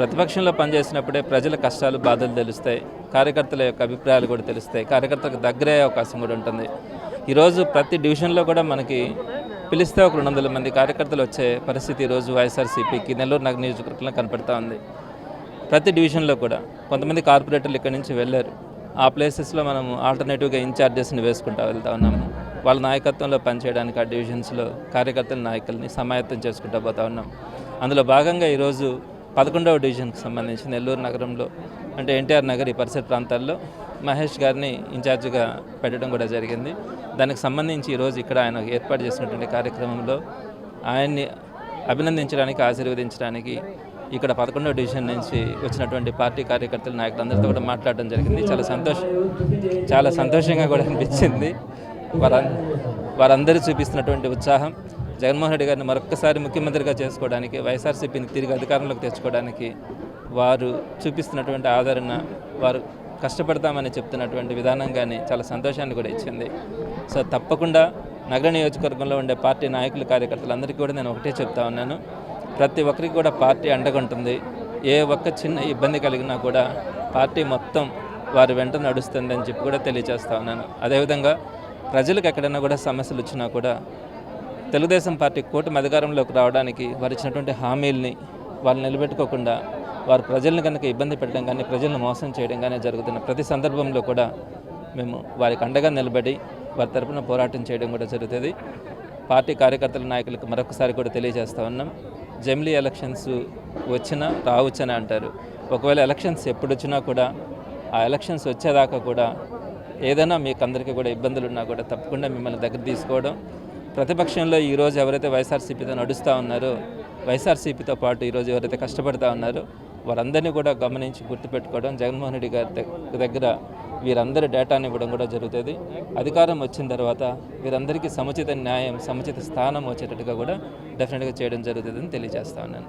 ప్రతిపక్షంలో పనిచేసినప్పుడే ప్రజల కష్టాలు బాధలు తెలుస్తాయి. కార్యకర్తల యొక్క అభిప్రాయాలు కూడా తెలుస్తాయి. కార్యకర్తలకు దగ్గరే అవకాశం కూడా ఉంటుంది. ఈరోజు ప్రతి డివిజన్లో కూడా మనకి పిలిస్తే ఒక రెండు వందల మంది కార్యకర్తలు వచ్చే పరిస్థితి ఈరోజు వైఎస్ఆర్సీపీకి నెల్లూరు నగర నియోజకవర్గంలో కనపడతా ఉంది. ప్రతి డివిజన్లో కూడా కొంతమంది కార్పొరేటర్లు ఇక్కడి నుంచి వెళ్ళారు. ఆ ప్లేసెస్లో మనం ఆల్టర్నేటివ్గా ఇన్ఛార్జెస్ని వేసుకుంటూ వెళ్తా ఉన్నాము. వాళ్ళ నాయకత్వంలో పనిచేయడానికి ఆ డివిజన్స్లో కార్యకర్తల నాయకుల్ని సమాయత్తం చేసుకుంటూ పోతా ఉన్నాం. అందులో భాగంగా ఈరోజు పదకొండవ డివిజన్కి సంబంధించి నెల్లూరు నగరంలో అంటే ఎన్టీఆర్ నగర్ ఈ పరిసర ప్రాంతాల్లో మహేష్ గారిని ఇన్ఛార్జిగా పెట్టడం కూడా జరిగింది. దానికి సంబంధించి ఈరోజు ఇక్కడ ఆయన ఏర్పాటు చేసినటువంటి కార్యక్రమంలో ఆయన్ని అభినందించడానికి ఆశీర్వదించడానికి ఇక్కడ పదకొండవ డివిజన్ నుంచి వచ్చినటువంటి పార్టీ కార్యకర్తల నాయకులందరితో కూడా మాట్లాడడం జరిగింది. చాలా సంతోషం చాలా సంతోషంగా కూడా అనిపించింది. వారందరూ చూపిస్తున్నటువంటి ఉత్సాహం. జగన్మోహన్ రెడ్డి గారిని మరొకసారి ముఖ్యమంత్రిగా చేసుకోవడానికి వైఎస్ఆర్సీపీని తిరిగి అధికారంలోకి తెచ్చుకోవడానికి వారు చూపిస్తున్నటువంటి ఆదరణ వారు కష్టపడతామని చెప్తున్నటువంటి విధానం కానీ చాలా సంతోషాన్ని కూడా ఇచ్చింది. సో తప్పకుండా నగర నియోజకవర్గంలో ఉండే పార్టీ నాయకులు కార్యకర్తలందరికీ కూడా నేను ఒకటే చెప్తా ఉన్నాను. ప్రతి ఒక్కరికి కూడా పార్టీ అండగుంటుంది. ఏ ఒక్క చిన్న ఇబ్బంది కలిగినా కూడా పార్టీ మొత్తం వారి వెంట నడుస్తుంది అని చెప్పి కూడా తెలియజేస్తా ఉన్నాను. అదేవిధంగా ప్రజలకు ఎక్కడైనా కూడా సమస్యలు వచ్చినా కూడా తెలుగుదేశం పార్టీ కూటమి అధికారంలోకి రావడానికి వారు ఇచ్చినటువంటి హామీల్ని వాళ్ళు నిలబెట్టుకోకుండా వారు ప్రజల్ని కనుక ఇబ్బంది పెట్టడం కానీ ప్రజలను మోసం చేయడం కానీ జరుగుతున్న ప్రతి సందర్భంలో కూడా మేము వారికి అండగా నిలబడి వారి తరపున పోరాటం చేయడం కూడా జరుగుతుంది. పార్టీ కార్యకర్తల నాయకులకు మరొకసారి కూడా తెలియజేస్తా ఉన్నాం. జమిలీ ఎలక్షన్స్ వచ్చినా రావచ్చని అంటారు. ఒకవేళ ఎలక్షన్స్ ఎప్పుడు వచ్చినా కూడా ఆ ఎలక్షన్స్ వచ్చేదాకా కూడా ఏదైనా మీకు అందరికీ కూడా ఇబ్బందులు ఉన్నా కూడా తప్పకుండా మిమ్మల్ని దగ్గర తీసుకోవడం ప్రతిపక్షంలో ఈరోజు ఎవరైతే వైఎస్ఆర్సీపీతో నడుస్తూ ఉన్నారో వైఎస్ఆర్సీపీతో పాటు ఈరోజు ఎవరైతే కష్టపడతా ఉన్నారో వారందరినీ కూడా గమనించి గుర్తుపెట్టుకోవడం జగన్మోహన్ రెడ్డి గారి దగ్గర వీరందరి డేటాని ఇవ్వడం కూడా జరుగుతుంది. అధికారం వచ్చిన తర్వాత వీరందరికీ సముచిత న్యాయం సముచిత స్థానం వచ్చేటట్టుగా కూడా డెఫినెట్గా చేయడం జరుగుతుందని తెలియజేస్తా ఉన్నాను.